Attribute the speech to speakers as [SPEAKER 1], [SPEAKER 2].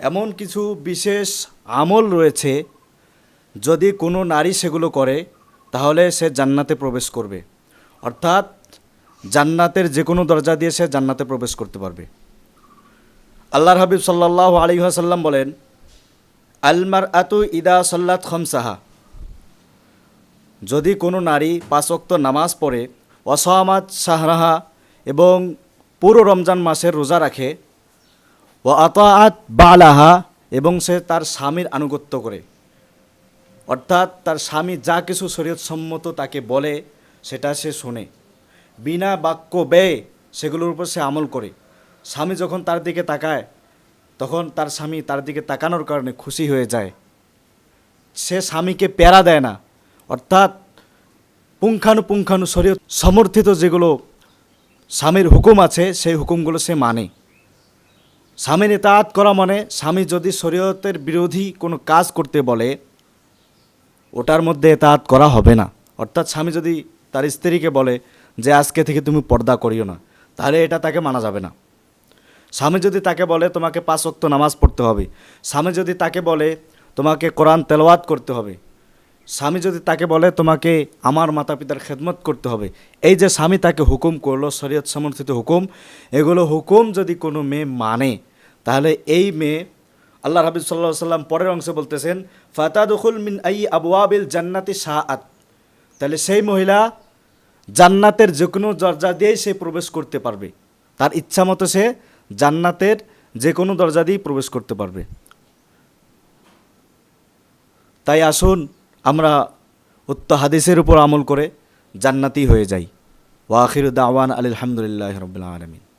[SPEAKER 1] এমন কিছু বিশেষ আমল রয়েছে, যদি কোনো নারী সেগুলো করে, তাহলে সে জান্নাতে প্রবেশ করবে। অর্থাৎ, জান্নাতের যে কোনো দরজা দিয়ে সে জান্নাতে প্রবেশ করতে পারবে। আল্লাহর হাবিব সাল্লাহ আলী আসাল্লাম বলেন আলমার আতু ইদা সাল্লাত খমসাহা। যদি কোনো নারী পাঁচক্ত নামাজ পড়ে অসহমাদ শাহরাহা এবং পুরো রমজান মাসের রোজা রাখে ও আতাআত বালাহা, এবং সে তার স্বামীর আনুগত্য করে। অর্থাৎ তার স্বামী যা কিছু শরীয়তসম্মত তাকে বলে, সেটা সে শোনে। বিনা বাক্য ব্যয় সেগুলোর উপর সে আমল করে। স্বামী যখন তার দিকে তাকায়, তখন তার স্বামী তার দিকে তাকানোর কারণে খুশি হয়ে যায়। সে স্বামীকে প্যারা দেয় না। অর্থাৎ পুঙ্খানুপুঙ্খানু শরীয়ত সমর্থিত যেগুলো স্বামীর হুকুম আছে, সেই হুকুমগুলো সে মানে। স্বামীর এতায়াত করা মানে স্বামী যদি শরীয়তের বিরোধী কোনো কাজ করতে বলে, ওটার মধ্যে এতায়াত করা হবে না। অর্থাৎ স্বামী যদি তার স্ত্রীকে বলে যে আজকে থেকে তুমি পর্দা করিও না, তাহলে এটা তাকে মানা যাবে না। স্বামী যদি তাকে বলে তোমাকে পাঁচ ওয়াক্ত নামাজ পড়তে হবে, স্বামী যদি তাকে বলে তোমাকে কোরআন তেলাওয়াত করতে হবে স্বামী যদি তাকে বলে, তোমাকে আমার মাতা পিতার খেদমত করতে হবে। এই যে স্বামী তাকে হুকুম করল, শরীয়ত সমর্থিত হুকুম, এগুলো হুকুম যদি কোনো মেয়ে মানে তাহলে এই মেয়ে, আল্লাহ হাবিব সাল্লাহ সাল্লাম পরের অংশে বলতেছেন ফাতাদুল মিন আই আবুয়াবিল জান্নাতি শাহাত তাহলে সেই মহিলা জান্নাতের যে কোনো দরজা দিয়েই সে প্রবেশ করতে পারবে। তার ইচ্ছা মতো সে জান্নাতের যে কোনো দরজা দিয়েই প্রবেশ করতে পারবে। তাই আসুন আমরা উত্ত হাদিসের উপর আমল করে জান্নাতি হয়ে যাই। ওয়াখির দাওয়ান আলহামদুলিল্লাহ রবিল আলমিন।